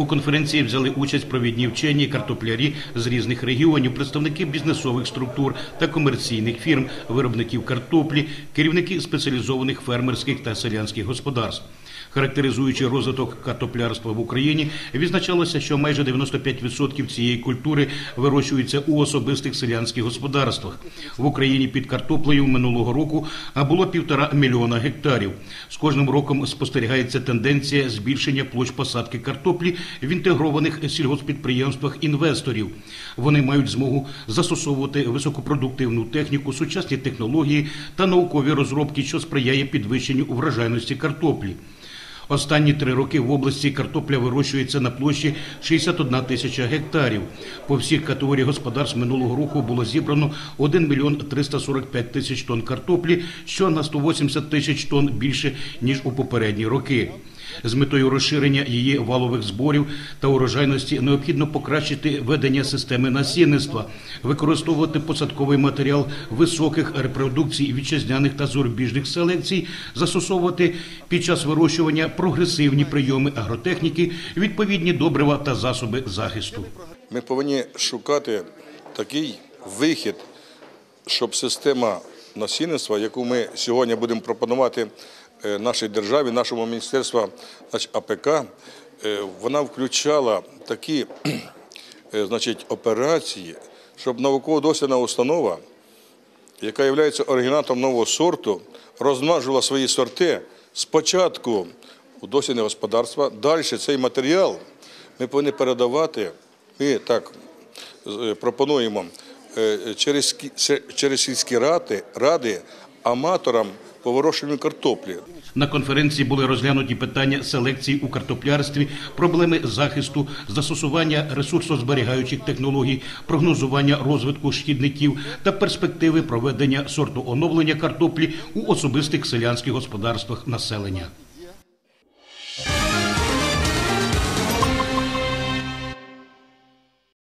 У конференції взяли участь провідні вчені, картоплярі з різних регіонів, представники бізнесових структур та комерційних фірм, виробників картоплі, керівники спеціалізованих фермерських та селянських господарств. Характеризуючи розвиток картоплярства в Україні, відзначалося, що майже 95% цієї культури вирощується у особистих селянських господарствах. В Україні під картоплею минулого року було півтора мільйона гектарів. З кожним роком спостерігається тенденція збільшення площ посадки картоплі в інтегрованих сільгоспідприємствах інвесторів. Вони мають змогу застосовувати високопродуктивну техніку, сучасні технології та наукові розробки, що сприяє підвищенню врожайності картоплі. Останні три роки в області картопля вирощується на площі 61 тисяча гектарів. По всіх категоріях господарств минулого року було зібрано 1 мільйон 345 тисяч тонн картоплі, що на 180 тисяч тонн більше ніж у попередні роки. З метою розширення її валових зборів та урожайності необхідно покращити ведення системи насінництва, використовувати посадковий матеріал високих репродукцій вітчизняних та зарубіжних селекцій, застосовувати під час вирощування прогресивні прийоми агротехніки, відповідні добрива та засоби захисту. Ми повинні шукати такий вихід, щоб система насінництва, яку ми сьогодні будемо пропонувати нашій державі, нашому міністерству значить, АПК, е, вона включала такі е, значить, операції, щоб науково-дослідна установа, яка є оригінатом нового сорту, розмножувала свої сорти спочатку у дослідне господарства. Далі цей матеріал ми повинні передавати. Ми так е, пропонуємо е, через, через сільські ради, ради аматорам по картоплі. На конференції були розглянуті питання селекції у картоплярстві, проблеми захисту, застосування ресурсозберігаючих технологій, прогнозування розвитку шкідників та перспективи проведення сорту оновлення картоплі у особистих селянських господарствах населення.